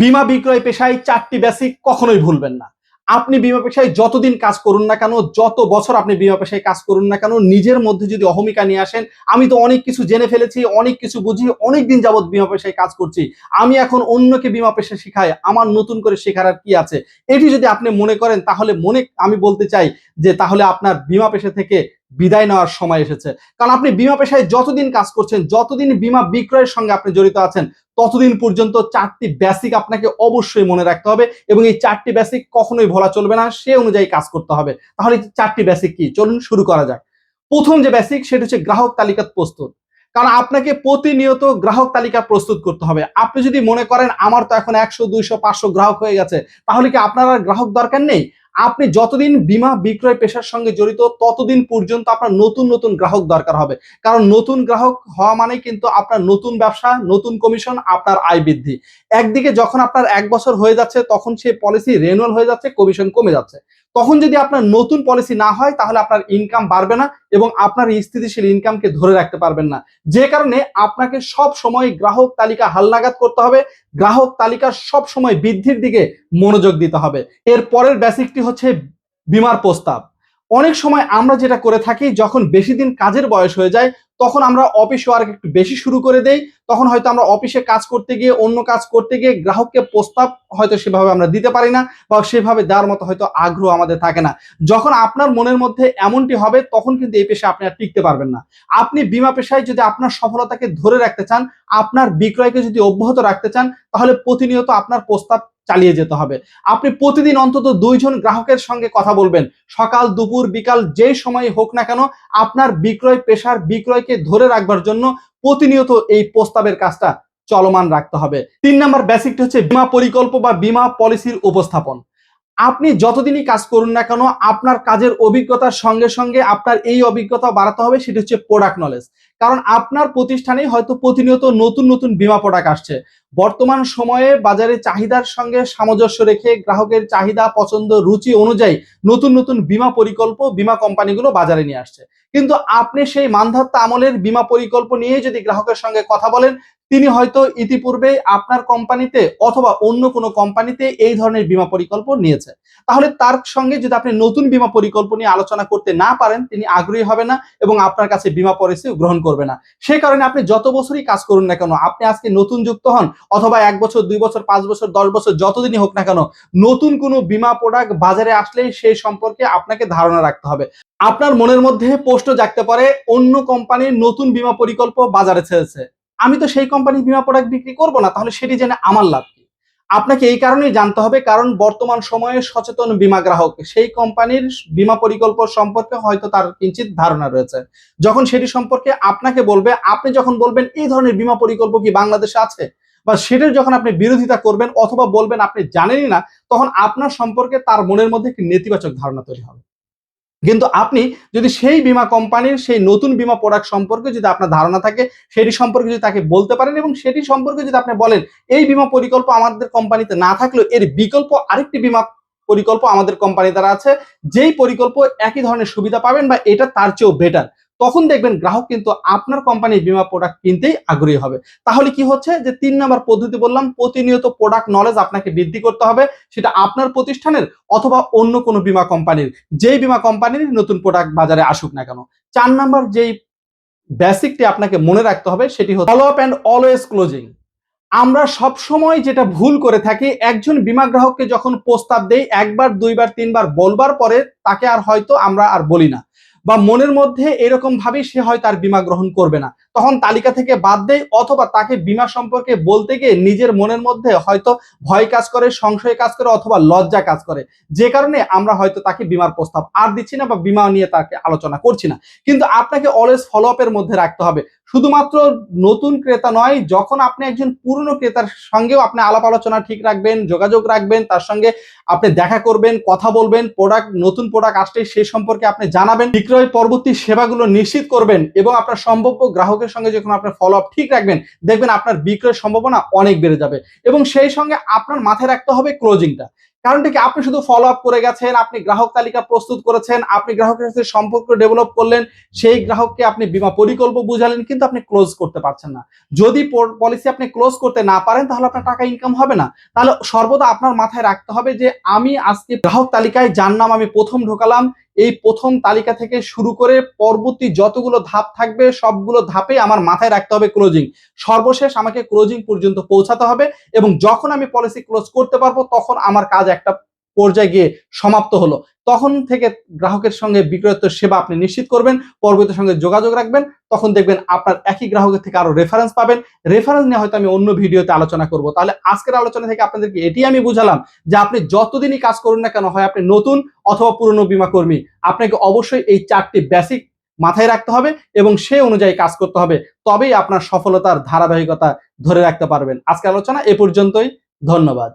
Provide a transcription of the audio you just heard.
বিমা বিক্রয় পেশায় চারটি বেসিক কখনোই ভুলবেন না। আপনি বিমা পেশায় যতদিন কাজ করুন না কেন, যত বছর আপনি বিমা পেশায় কাজ করুন না কেন, নিজের মধ্যে যদি অহমিকা নিয়ে আসেন, আমি তো অনেক কিছু জেনে ফেলেছি, অনেক কিছু বুঝি অনেক দিন যাবত বিমা পেশায় কাজ করছি। আমি এখন অন্যকে বিমা পেশা শেখাই, আমার নতুন করে শেখার আর কি আছে? এটি যদি আপনি মনে করেন, তাহলে মনে, আমি বলতে চাই যে তাহলে আপনার বিমা পেশা থেকে বিদায় নেওয়ার সময় এসেছে। কারণ আপনি বিমা পেশায় যতদিন কাজ করছেন, যতদিন বিমা বিক্রয়ের সঙ্গে আপনি জড়িত আছেন, ততদিন পর্যন্ত চারটি বেসিক আপনাকে অবশ্যই মনে রাখতে হবে এবং এই চারটি বেসিক কখনোই ভোলা চলবে না, সে অনুযায়ী কাজ করতে হবে। তাহলে চারটি বেসিক কি? চলুন শুরু করা যাক। প্রথম যে বেসিক সেটা হচ্ছে গ্রাহক তালিকা প্রস্তুত। কারণ আপনাকে প্রতিনিয়ত গ্রাহক তালিকা প্রস্তুত করতে হবে। আপনি যদি মনে করেন আমার তো এখন একশো, দুইশো, পাঁচশো গ্রাহক হয়ে গেছে, তাহলে কি আপনার আর গ্রাহক দরকার নেই? আপনি যতদিন বিমা বিক্রয় পেশার সঙ্গে জড়িত, ততদিন পর্যন্ত আপনার নতুন নতুন গ্রাহক দরকার হবে। কারণ নতুন গ্রাহক হওয়া মানে কিন্তু আপনার নতুন ব্যবসা, নতুন কমিশন, আপনার আয় বৃদ্ধি। একদিকে যখন আপনার এক বছর হয়ে যাচ্ছে, তখন সে পলিসি রেনুয়াল হয়ে যাচ্ছে কমিশন কমে যাচ্ছে। তখন যদি আপনার নতুন পলিসি না হয়, তাহলে আপনার ইনকাম বাড়বে না এবং আপনার স্থিতিশীল ইনকামকে ধরে রাখতে পারবেন না। যে কারণে আপনাকে সব সময় গ্রাহক তালিকা হালনাগাদ করতে হবে গ্রাহক তালিকা সব সময় বৃদ্ধির দিকে মনোযোগ দিতে হবে। এর পরের বেসিকটি হচ্ছে বিমার প্রস্তাব। অনেক সময় আমরা যেটা করে থাকি, যখন বেশি দিন কাজের বয়স হয়ে যায় তখন আমরা অফিস ওয়ার্ক একটু বেশি শুরু করে দেই, তখন হয়তো আমরা অফিসে কাজ করতে গিয়ে, অন্য কাজ করতে গিয়ে গ্রাহককে প্রস্তাব হয়তো সেভাবে আমরা দিতে পারি না বা সেভাবে দেওয়ার মতো হয়তো আগ্রহ আমাদের থাকে না। যখন আপনার মনের মধ্যে এমনটি হবে, তখন কিন্তু এই পেশায় আপনি আর টিকতে পারবেন না। আপনি বিমা পেশায় যদি আপনার সফলতাকে ধরে রাখতে চান, আপনার বিক্রয়কে যদি অব্যাহত রাখতে চান, তাহলে প্রতিনিয়ত আপনার প্রস্তাব চালিয়ে যেতে হবে। আপনি প্রতিদিন অন্তত দুইজন গ্রাহকের সঙ্গে কথা বলবেন। সকাল, দুপুর, বিকাল যে সময় হোক না কেন আপনার বিক্রয় পেশার বিক্রয়কে ধরে রাখবার জন্য প্রতিনিয়ত এই প্রস্তাবের কাজটা চলমান রাখতে হবে। তিন নম্বর বেসিকটি হচ্ছে বিমা পরিকল্প বা বিমা পলিসির উপস্থাপন। আপনি যতদিনই কাজ করুন না কেন, আপনার কাজের অভিজ্ঞতার সঙ্গে সঙ্গে আপনার এই অভিজ্ঞতা বাড়াতে হবে, সেটা হচ্ছে প্রোডাক্ট নলেজ কারণ আপনার প্রতিষ্ঠানে হয়তো প্রতিনিয়ত নতুন নতুন বিমা প্রোডাক্ট আসছে। বর্তমান সময়ে বাজারে চাহিদার সঙ্গে সামঞ্জস্য রেখে গ্রাহকের চাহিদা, পছন্দ, রুচি অনুযায়ী নতুন নতুন বিমা পরিকল্প, বিমা কোম্পানিগুলো বাজারে নিয়ে আসছে। কিন্তু আপনি সেই মানধাত্তা আমলের বিমা পরিকল্প নিয়ে যদি গ্রাহকের সঙ্গে কথা বলেন তিনি হয়তো ইতিপূর্বে আপনার কোম্পানিতে অথবা অন্য কোনো কোম্পানিতে এই ধরনের বিমা পরিকল্প নিয়েছে। তাহলে তার সঙ্গে যদি আপনি নতুন বিমা পরিকল্প নিয়ে আলোচনা করতে না পারেন, তিনি আগ্রহী হবে না এবং আপনার কাছে বিমা পলিসি গ্রহণ করবে না। সে কারণে আপনি যত বছরই কাজ করুন না কেন, আপনি আজকে নতুন যুক্ত হন, অথবা এক বছর, দুই বছর, পাঁচ বছর, দশ বছর, যতদিনই হোক না কেন, নতুন কোনো বিমা প্রোডাক্ট বাজারে আসলেই সেই সম্পর্কে আপনাকে ধারণা রাখতে হবে। আপনার মনের মধ্যে প্রশ্ন জাগতে পারে, অন্য কোম্পানির নতুন বিমা পরিকল্প বাজারে ছেড়েছে। আমি তো সেই কোম্পানির বিমা প্রোডাক্ট বিক্রি করব না, তাহলে সেটি জেনে আমার লাভ কি? আপনাকে এই কারণেই জানতে হবে, কারণ বর্তমান সময়ে সচেতন বিমা গ্রাহক, সেই কোম্পানির বিমা পরিকল্প সম্পর্কে হয়তো তার কিঞ্চিত ধারণা রয়েছে। যখন সেটি সম্পর্কে আপনাকে বলবে, আপনি যখন বলবেন, এই ধরনের বিমা পরিকল্প কি বাংলাদেশে আছে? বা সেটার যখন আপনি বিরোধিতা করবেন, অথবা বলবেন, আপনি জানেনই না, তখন আপনার সম্পর্কে তার মনের মধ্যে একটি নেতিবাচক ধারণা তৈরি হবে। কিন্তু আপনি যদি সেই বিমা কোম্পানির সেই নতুন বিমা প্রোডাক্ট সম্পর্কে যদি আপনার ধারণা থাকে, সেটি সম্পর্কে যদি তাকে বলতে পারেন এবং সেটি সম্পর্কে যদি আপনি বলেন, এই বিমা পরিকল্প আমাদের কোম্পানিতে না থাকলেও এর বিকল্প আরেকটি বিমা পরিকল্প আমাদের কোম্পানি দ্বারা আছে, যেই পরিকল্প একই ধরনের সুবিধা পাবেন বা এটা তার চেয়েও বেটার তখন দেখবেন গ্রাহক কিন্তু আপনার কোম্পানির বিমা প্রোডাক্ট কিনতেই আগ্রহী হবে। তাহলে কি হচ্ছে? যে তিন নম্বর পদ্ধতি বললাম, প্রতিনিয়ত প্রোডাক্ট নলেজ আপনাকে বৃদ্ধি করতে হবে, সেটা আপনার প্রতিষ্ঠানের অথবা অন্য কোনো বিমা কোম্পানির যেই বিমা কোম্পানির নতুন প্রোডাক্ট বাজারে আসুক না কেন। চার নাম্বার যেই বেসিকটি আপনাকে মনে রাখতে হবে, সেটি হচ্ছে follow up and always closing আমরা সব সময় যেটা ভুল করে থাকি, একজন বিমা গ্রাহককে যখন প্রস্তাব দেই, একবার, দুইবার, তিনবার বলবার পরে তাকে আর হয়তো আমরা আর বলি না। বা মনের মধ্যে এরকম ভাবে সে হয় তার বীমা গ্রহণ করবে না। তখন তালিকা থেকে বাদ দেয় অথবা তাকে বিমা সম্পর্কে বলতে গিয়ে নিজের মনের মধ্যে হয়তো ভয় কাজ করে, সংশয় কাজ করে অথবা লজ্জা কাজ করে। যে কারণে আমরা হয়তো তাকে বিমার প্রস্তাব আর দিচ্ছি না বা বিমা নিয়ে তাকে আলোচনা করছি না। কিন্তু আপনাকে অলওয়েজ ফলো আপের মধ্যে রাখতে হবে। শুধুমাত্র নতুন ক্রেতা নয়, যখন আপনি একজন পুরনো ক্রেতার সঙ্গেও আপনি আলাপ আলোচনা ঠিক রাখবেন, যোগাযোগ রাখবেন, তার সঙ্গে আপনি দেখা করবেন, কথা বলবেন প্রোডাক্ট নতুন প্রোডাক্ট আসলে সেই সম্পর্কে আপনি জানাবেন, বিক্রয় পরবর্তী সেবাগুলো নিশ্চিত করবেন এবং আপনার সম্ভাব্য গ্রাহকের সঙ্গে যখন আপনার ফলো আপ ঠিক রাখবেন, দেখবেন আপনার বিক্রয়ের সম্ভাবনা অনেক বেড়ে যাবে এবং সেই সঙ্গে আপনার মাথায় রাখতে হবে ক্লোজিংটা কারণটা কি? আপনি শুধু ফলো আপ করে গেছেন, আপনি গ্রাহক তালিকা প্রস্তুত করেছেন, আপনি গ্রাহকের সাথে সম্পর্ক ডেভেলপ করলেন, সেই গ্রাহককে আপনি বীমা পরিকল্প বুঝালেন, কিন্তু আপনি ক্লোজ করতে পারছেন না। যদি পলিসি আপনি ক্লোজ করতে না পারেন, তাহলে আপনার টাকা ইনকাম হবে না। তাহলে সর্বদা আপনার মাথায় রাখতে হবে যে, আমি আজকে গ্রাহক তালিকায় যার নাম আমি প্রথম ঢোকালাম, এই প্রথম তালিকা থেকে শুরু করে পরবর্তী যতগুলো ধাপ থাকবে, সবগুলো ধাপে আমার মাথায় রাখতে হবে ক্লোজিং সর্বশেষ আমাকে ক্লোজিং পর্যন্ত পৌঁছাতে হবে এবং যখন আমি পলিসি ক্লোজ করতে পারব, তখন আমার কাজ একটা পর্যায়ে গিয়ে সমাপ্ত হলো। তখন থেকে গ্রাহকের সঙ্গে বিক্রয়ত্ব সেবা আপনি নিশ্চিত করবেন পরবর্তীর সঙ্গে যোগাযোগ রাখবেন, তখন দেখবেন আপনার একই গ্রাহকের থেকে আরও রেফারেন্স পাবেন। রেফারেন্স নিয়ে হয়তো আমি অন্য ভিডিওতে আলোচনা করব। তাহলে আজকের আলোচনা থেকে আপনাদেরকে এটি আমি বুঝালাম যে আপনি যতদিনই কাজ করুন না কেন, হয় আপনি নতুন অথবা পুরনো বীমা কর্মী, আপনাকে অবশ্যই এই চারটি বেসিক মাথায় রাখতে হবে এবং সে অনুযায়ী কাজ করতে হবে। তবেই আপনার সফলতার ধারাবাহিকতা ধরে রাখতে পারবেন। আজকের আলোচনা এ পর্যন্তই। ধন্যবাদ।